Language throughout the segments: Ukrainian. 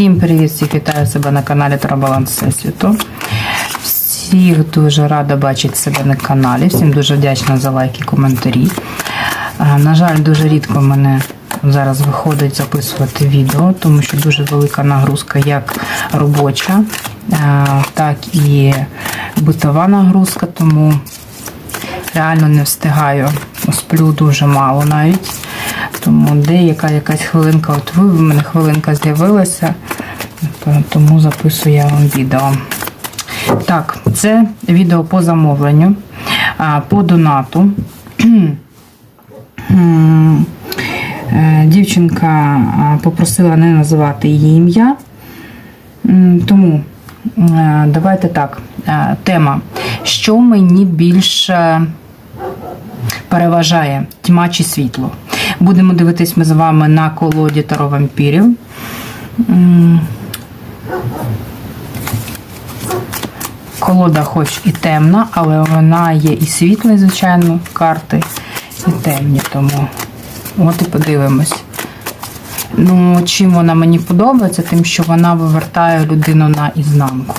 Всім привіт, всіх вітаю себе на каналі Трабаланс Всесвіту. Всіх дуже рада бачити себе на каналі. Всім дуже вдячна за лайки, коментарі. На жаль, дуже рідко мене зараз виходить записувати відео, тому що дуже велика нагрузка, як робоча, так і битова нагрузка, тому реально не встигаю. Сплю дуже мало навіть. Тому деяка якась хвилинка, от ви, в мене хвилинка з'явилася, тому записую я вам відео. Так, це відео по замовленню, по донату. Е, Дівчинка попросила не називати її ім'я. Тому е, давайте так. Е, Тема. Що мені більше переважає тьма чи світло? Будемо дивитись ми з вами на колоді Таро вампірів. Колода хоч і темна, але вона є і світла, звичайно, карти, і темні. Тому от і подивимось. Ну, чим вона мені подобається, тим, що вона вивертає людину на ізнанку.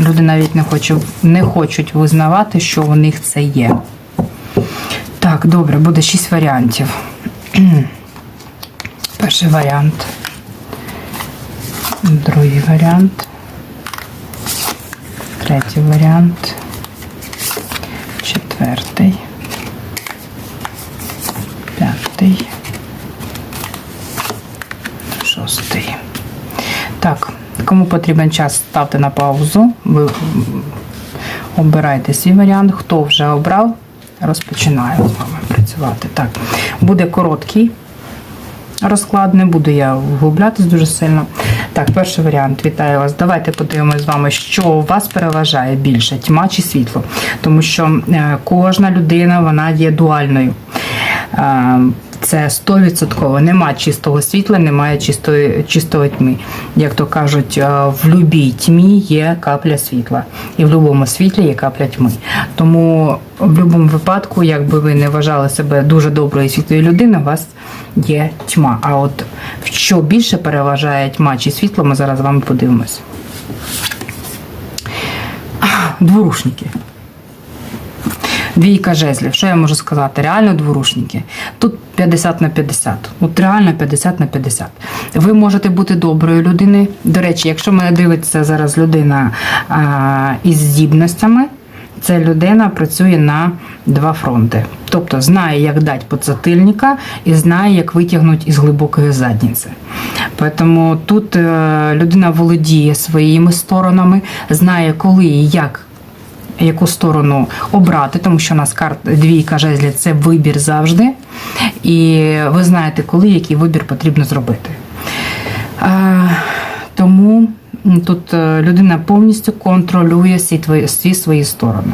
Люди навіть не хочуть, не хочуть визнавати, що у них це є. Так, добре, буде шість варіантів. Перший варіант. Другий варіант. Третій варіант. Четвертий. П'ятий. Шостий. Так, кому потрібен час, ставте на паузу. Ви обирайте свій варіант. Хто вже обрав, розпочинаю з вами працювати. Так, буде короткий розклад, не буду я вглублятись дуже сильно. Так, перший варіант. Вітаю вас. Давайте подивимося з вами, що у вас переважає більше тьма чи світло. Тому що е, кожна людина вона є дуальною. Це 100%. Нема чистого світла, немає чистої, чистої тьми. Як то кажуть, е, в будь-якій тьмі є капля світла, і в будь-якому світлі є капля тьми. Тому в будь-якому випадку, якби ви не вважали себе дуже доброю світлою людиною, у вас є тьма. А от що більше переважає тьма чи світло, ми зараз з вами подивимось. Дворушники. Двійка жезлів. Що я можу сказати? Реально дворушники. Тут 50 на 50. От реально 50 на 50. Ви можете бути доброю людиною. До речі, якщо мене дивиться зараз людина а, із здібностями, ця людина працює на два фронти. Тобто знає, як дати подзатильника і знає, як витягнути із глибокої задниці. Тому тут е, людина володіє своїми сторонами, знає, коли і як яку сторону обрати, тому що у нас карта двійка жезлів це вибір завжди. І ви знаєте, коли який вибір потрібно зробити. Тому тут е, людина повністю контролює всі, твої, всі свої сторони.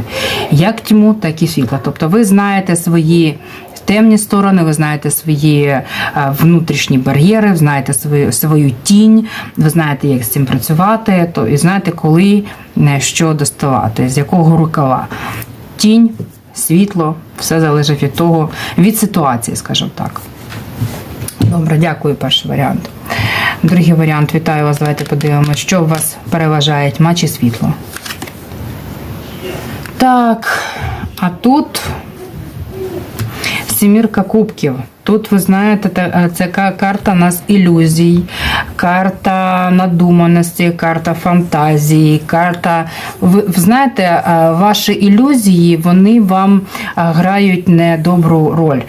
Як тьму, так і світла. Тобто ви знаєте свої. Темні сторони, ви знаєте свої е, внутрішні бар'єри, знаєте свою свою тінь, ви знаєте, як з цим працювати, то і знаєте, коли е, що доставати, з якого рукава. Тінь, світло, все залежить від того, від ситуації, скажімо так. Добре, дякую, перший варіант. Другий варіант, вітаю вас. Давайте подивимося, що у вас переважає тьма чи світло. Так, а тут Сімірка кубків. Тут, ви знаєте, е, це карта нас ілюзій, карта надуманості, карта фантазії, карта. Ви знаєте, е, ваші ілюзії вони вам е, грають недобру роль.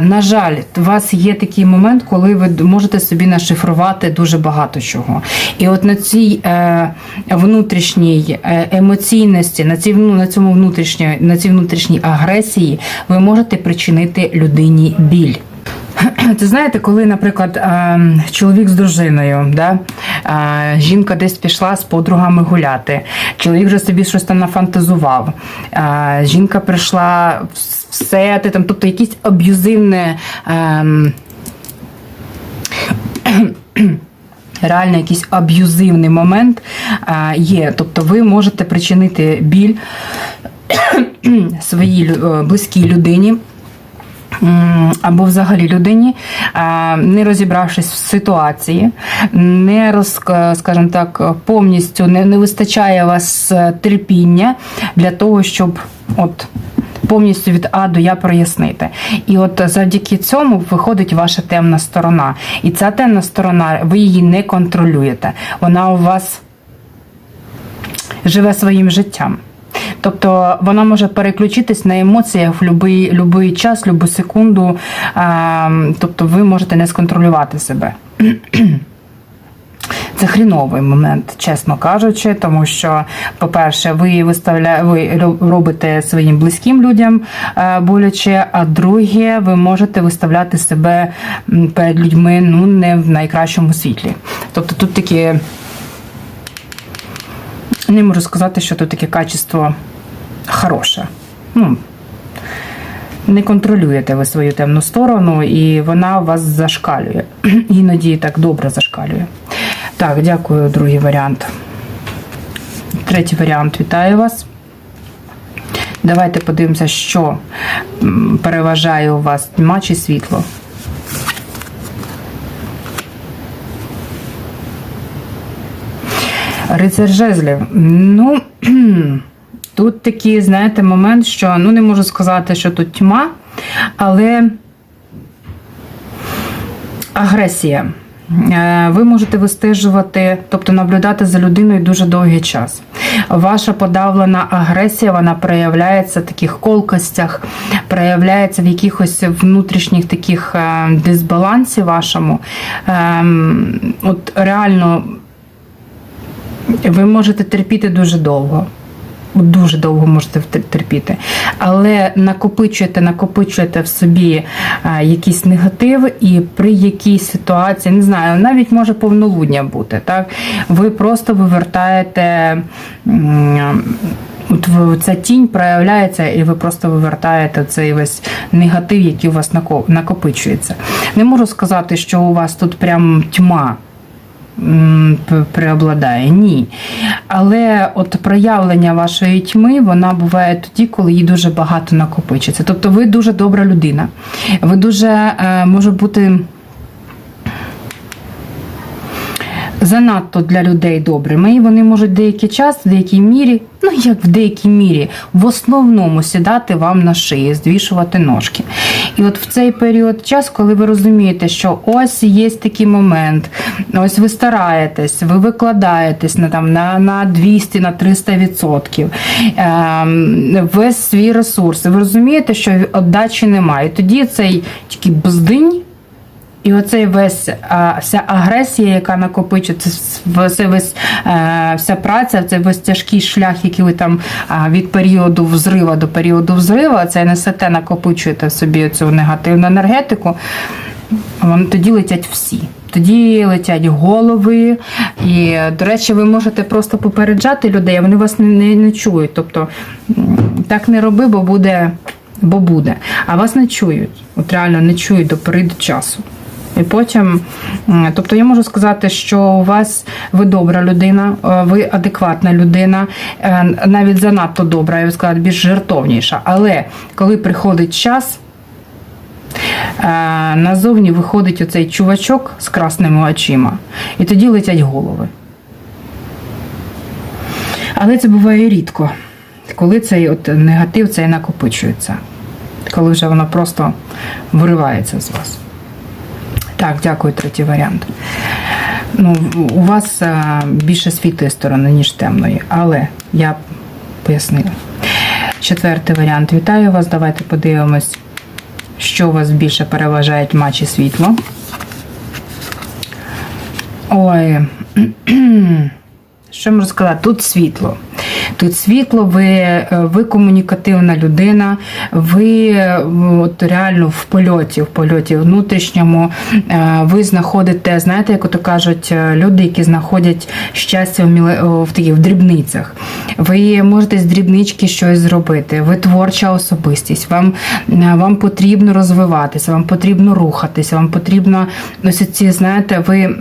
На жаль, у вас є такий момент, коли ви можете собі нашифрувати дуже багато чого. І от на цій е, внутрішній е, емоційності, на, цій, ну, на, цьому внутрішньої, на цій внутрішній агресії ви можете причинити людині біль. Це знаєте, коли, наприклад, е, чоловік з дружиною, да? е, жінка десь пішла з подругами гуляти, чоловік вже собі щось там нафантазував, е, жінка прийшла все, там, тобто якісь аб'юзивне. ем, Реально якийсь аб'юзивний момент а, є. Тобто ви можете причинити біль своїй е, близькій людині. Або взагалі людині, е, не розібравшись в ситуації, не роз, скажімо так, повністю не, не вистачає вас е, терпіння для того, щоб от. Повністю від А до Я прояснити. І от завдяки цьому виходить ваша темна сторона. І ця темна сторона, ви її не контролюєте. Вона у вас живе своїм життям. Тобто вона може переключитись на емоціях в будь-який час, любу секунду. Тобто ви можете не сконтролювати себе. Це хріновий момент, чесно кажучи, тому що, по-перше, ви виставля... ви робите своїм близьким людям е, боляче, а друге, ви можете виставляти себе перед людьми ну, не в найкращому світлі. Тобто тут такі. Не можу сказати, що тут таке качество хороше. Ну, не контролюєте ви свою темну сторону, і вона вас зашкалює. Іноді так добре зашкалює. Так, дякую, другий варіант. Третій варіант вітаю вас. Давайте подивимося, що переважає у вас тьма чи світло. Рицар жезлів. Ну, тут такий, знаєте, момент, що ну не можу сказати, що тут тьма, але агресія. Е, Ви можете вистежувати, тобто наблюдати за людиною дуже довгий час. Ваша подавлена агресія вона проявляється в таких колкостях, проявляється в якихось внутрішніх таких е, дисбалансі вашому. Ем, От реально ви можете терпіти дуже довго. Дуже довго можете терпіти, але накопичуєте, накопичуєте в собі а, якийсь негатив, і при якійсь ситуації, не знаю, навіть може повнолудня бути. Так, ви просто вивертаєте. От ця тінь проявляється, і ви просто вивертаєте цей весь негатив, який у вас нако- накопичується. Не можу сказати, що у вас тут прям тьма преобладає. Ні. Але от проявлення вашої тьми, вона буває тоді, коли її дуже багато накопичиться. Тобто ви дуже добра людина. Ви дуже е, може бути. Занадто для людей добрими, і вони можуть деякий час, в деякій мірі, ну як в деякій мірі, в основному сідати вам на шиї, здвішувати ножки. І от в цей період часу, коли ви розумієте, що ось є такий момент, ось ви стараєтесь, ви викладаєтесь на там на, на 200, на 300 відсотків, ем, весь свій ресурс, ви розумієте, що віддачі немає. І тоді цей такий бздинь. І оцей весь а, вся агресія, яка накопичується, це весь е, вся праця, це весь тяжкий шлях, який ви там а, від періоду взрива до періоду взрива, це несете, накопичуєте собі цю негативну енергетику. Вони тоді летять всі. Тоді летять голови, і, до речі, ви можете просто попереджати людей, а вони вас не, не, не чують. Тобто так не роби, бо буде, бо буде. А вас не чують. От реально не чують до пори до часу. І потім, тобто я можу сказати, що у вас ви добра людина, е, ви адекватна людина, е, навіть занадто добра, я б сказала, більш жертовніша. Але коли приходить час, е, назовні виходить оцей чувачок з красними очима, і тоді летять голови. Але це буває рідко, коли цей от негатив цей накопичується, коли вже воно просто виривається з вас. Так, дякую, третій варіант. Ну, у вас а, більше світлої сторони, ніж темної, але я пояснила. Четвертий варіант. Вітаю вас. Давайте подивимось, що у вас більше переважає тьма чи світло. Ой. Що можу сказати? Тут світло. Тут світло, ви, е, ви комунікативна людина, ви е, от реально в польоті, в польоті внутрішньому, е, ви знаходите, знаєте, як ото кажуть, люди, які знаходять щастя в, в, таких, в дрібницях. Ви можете з дрібнички щось зробити, ви творча особистість, вам, вам потрібно розвиватися, вам потрібно рухатися, вам потрібно ось ці, знаєте, ви.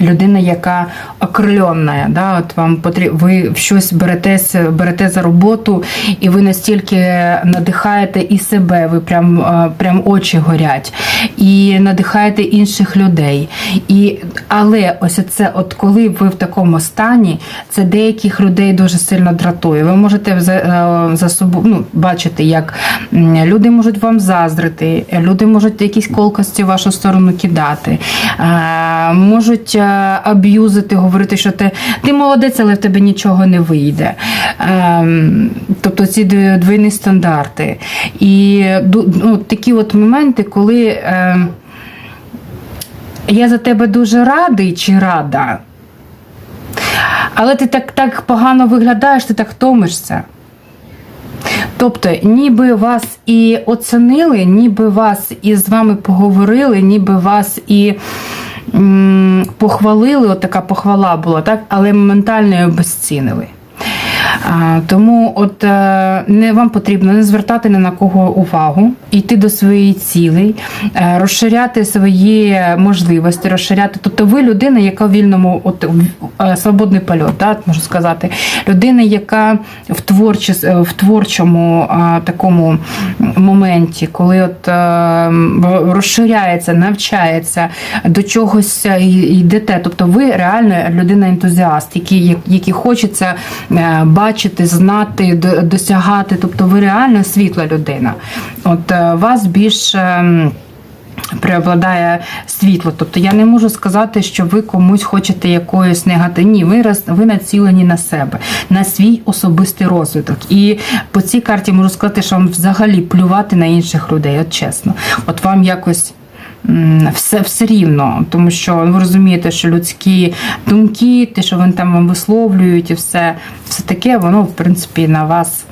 Людина, яка окрильонна, да, от вам потрібно, ви щось беретесь, берете за роботу, і ви настільки надихаєте і себе, ви прям, прям очі горять, і надихаєте інших людей. І, але ось це, от коли ви в такому стані, це деяких людей дуже сильно дратує. Ви можете за, е, за собою ну, бачити, як люди можуть вам заздрити, люди можуть якісь колкості в вашу сторону кидати, е, можуть аб'юзити, говорити, що ти, ти молодець, але в тебе нічого не вийде. Ем, Тобто ці дві- двійні стандарти. І ну, такі от моменти, коли ем, я за тебе дуже радий чи рада. Але ти так, так погано виглядаєш, ти так втомишся. Тобто, ніби вас і оцінили, ніби вас і з вами поговорили, ніби вас і м, похвалили, от така похвала була, так? але моментально її. Тому от е, не вам потрібно не звертати ні на кого увагу, йти до своєї цілей, е, розширяти свої можливості, розширяти. Тобто ви людина, яка в вільному, от е, свободний польот, так, можу сказати, людина, яка в творчі, в творчому такому моменті, коли от розширяється, навчається до чогось йдете. Тобто ви реально людина-ентузіаст, який, який хочеться е, бачити, знати, досягати. Тобто ви реально світла людина. От е, вас більш. ем, Преобладає світло, тобто я не можу сказати, що ви комусь хочете якоїсь негатив. Ні, ви роз- ви націлені на себе, на свій особистий розвиток. І по цій карті можу сказати, що вам взагалі плювати на інших людей. От чесно, от вам якось. Все, все рівно, тому що ви розумієте, що людські думки, те, що вони там висловлюють, і все, все таке, воно в принципі на вас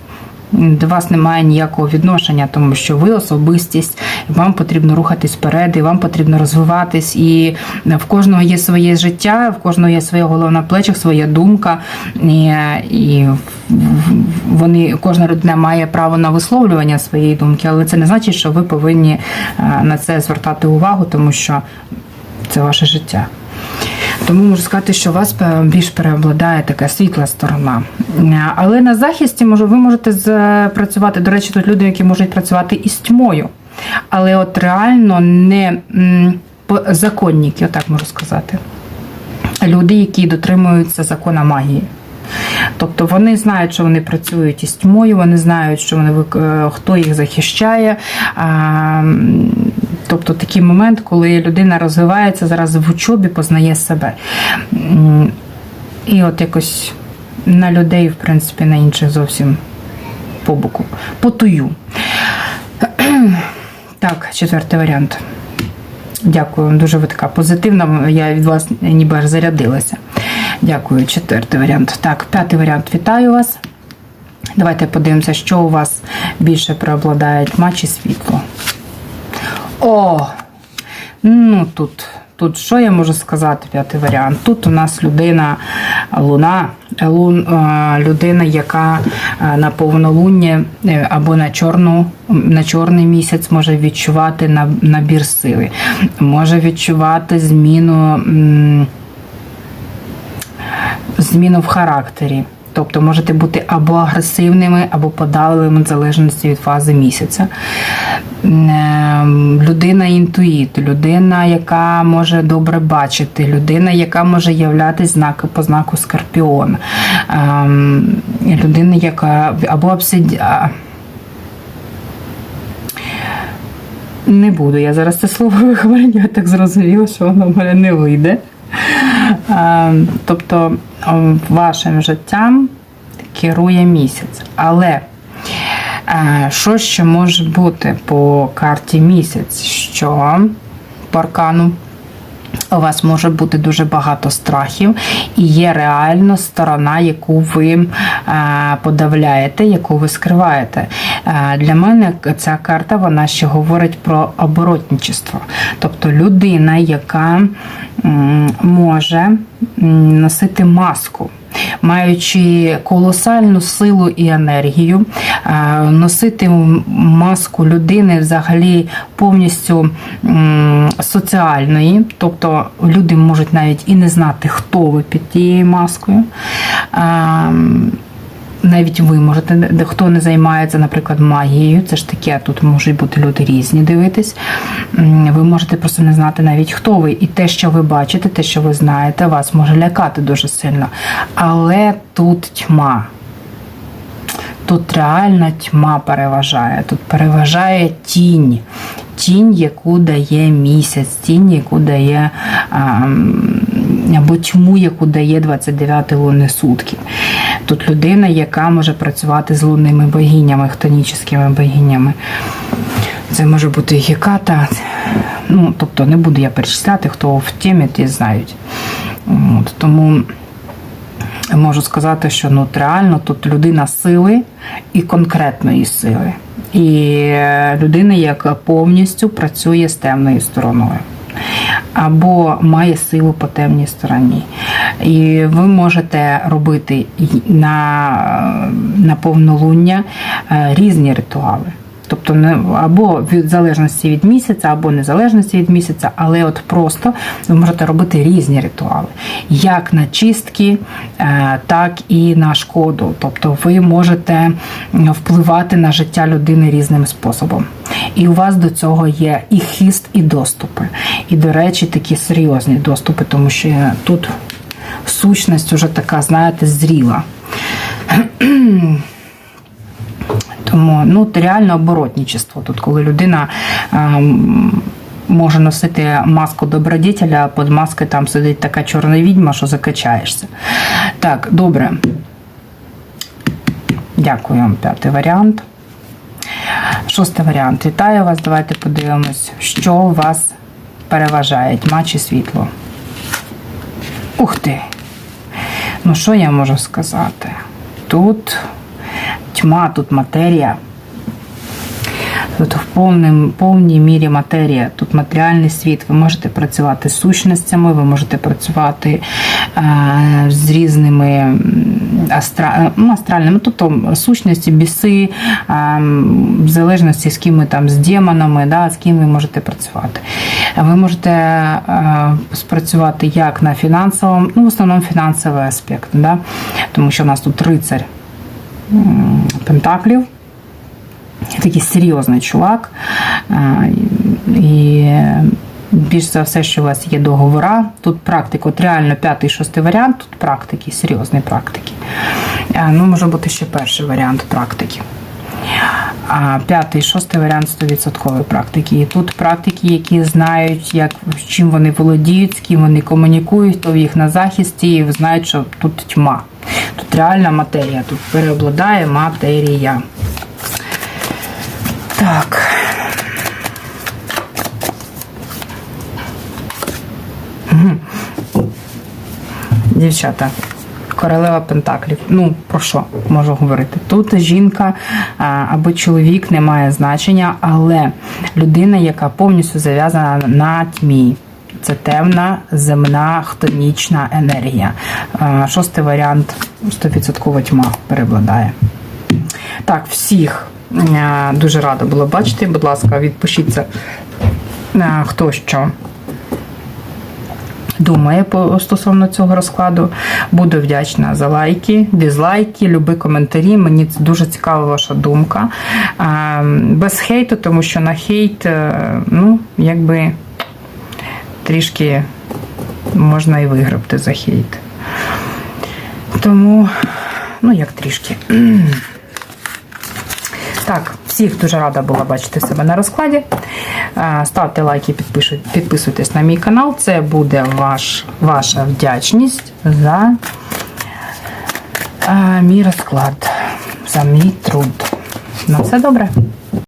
до вас немає ніякого відношення, тому що ви особистість, вам потрібно рухатись вперед, і вам потрібно розвиватись. І в кожного є своє життя, в кожного є своє головне на своя думка. І, і вони, кожна людина має право на висловлювання своєї думки, але це не значить, що ви повинні е, на це звертати увагу, тому що це ваше життя. Тому можу сказати, що у вас більш переобладає така світла сторона. Е, Але на захисті може, ви можете працювати. До речі, тут люди, які можуть працювати із тьмою. Але от реально не законники, отак можу сказати. Люди, які дотримуються закона магії. Тобто вони знають, що вони працюють із тьмою, вони знають, що вони е, хто їх захищає. Тобто такий момент, коли людина розвивається зараз в учобі, познає себе. І от якось на людей, в принципі, на інших зовсім по боку. Потую. Так, четвертий варіант. Дякую, дуже ви така позитивна. Я від вас ніби аж зарядилася. Дякую, четвертий варіант. Так, п'ятий варіант. Вітаю вас. Давайте подивимося, що у вас більше преобладає тьма чи світло. О! Ну тут, тут що я можу сказати, п'ятий варіант? Тут у нас людина, луна, лун, е, людина, яка е, на повнолуння е, або на чорну. На чорний місяць може відчувати на- набір сили, може відчувати зміну, зміну в характері. Тобто можете бути або агресивними, або подавленими в залежності від фази місяця. Ем, Людина інтуїт, людина, яка може добре бачити, людина, яка може являтися знак по знаку Скорпіон, Ем, людина, яка або обсидіа. Не буду я зараз це слово виговорити, я так зрозуміла, що воно в мене не вийде. Е, Тобто е, вашим життям керує місяць. Але е, що ще може бути по карті місяць? Що по аркану у вас може бути дуже багато страхів, і є реально сторона, яку ви подавляєте, яку ви скриваєте. Для мене ця карта вона ще говорить про оборотничество. Тобто людина, яка може носити маску. маючи колосальну силу і енергію, е, носити маску людини взагалі повністю соціальної, тобто люди можуть навіть і не знати, хто ви під тією маскою. Навіть ви можете, хто не займається, наприклад, магією, це ж таке, тут можуть бути люди різні дивитись. Ви можете просто не знати навіть хто ви. І те, що ви бачите, те, що ви знаєте, вас може лякати дуже сильно. Але тут тьма. Тут реальна тьма переважає. Тут переважає тінь. Тінь, яку дає місяць, тінь, яку дає або тьму, яку дає 29 лунні сутки. Тут людина, яка може працювати з лунними богинями, хтонічними богинями. Це може бути Геката. Ну, тобто не буду я перечисляти, хто в темі, ті знають. От, тому можу сказати, що ну, реально тут людина сили і конкретної сили. І е, людина, яка повністю працює з темною стороною. Або має силу по темній стороні. І ви можете робити на, на повнолуння е, різні ритуали. Тобто не або від залежності від місяця, або незалежності від місяця, але от просто ви можете робити різні ритуали, як на чистки, е, так і на шкоду. Тобто ви можете впливати на життя людини різним способом. І у вас до цього є і хист, і доступи. І, до речі, такі серйозні доступи, тому що тут сущність вже така, знаєте, зріла. Тому ну, це реально оборотничество. Тут, коли людина ем, може носити маску добродетеля, а під маскою там сидить така чорна відьма, що закачаєшся. Так, добре. Дякую вам, п'ятий варіант. Шостий варіант. Вітаю вас. Давайте подивимось, що вас переважає, тьма чи світло. Ух ти! Ну, що я можу сказати? Тут тьма, тут матерія. Тут в повним, повній мірі матерія, тут матеріальний світ. Ви можете працювати з сущностями, ви можете працювати е, з різними астральними, тобто сущності, біси, в залежності з ким ви там, з демонами, да, з ким ви можете працювати. Ви можете спрацювати як на фінансовому, ну, в основному фінансовий аспект, да, тому що у нас тут рицарь Пентаклів такий серйозний чувак. І більш за все, що у вас є договора. Тут практика, от реально п'ятий, шостий варіант, тут практики, серйозні практики. Ну, може бути ще перший варіант практики. А п'ятий, шостий варіант 100% практики. І тут практики, які знають, як чим вони володіють, з ким вони комунікують, хто в їх на захисті, і знають, що тут тьма. Тут реальна матерія, тут переобладає матерія. Так. Дівчата, королева Пентаклів. Ну, про що можу говорити? Тут жінка або чоловік не має значення, але людина, яка повністю зав'язана на тьмі. Це темна, земна, хтонічна енергія. Шостий варіант 100% тьма перебладає. Так, всіх дуже рада була бачити. Будь ласка, відпишіться, хто що думає стосовно цього розкладу. Буду вдячна за лайки, дизлайки, люби коментарі. Мені це дуже цікава ваша думка. Без хейту, тому що на хейт, е, ну, якби трішки можна і виграбти за хейт. Тому, ну як трішки. Так, всіх дуже рада була бачити себе на розкладі. Е, Ставте лайки, підписуйтесь на мій канал. Це буде ваш, ваша вдячність за е, мій розклад, за мій труд. На все добре.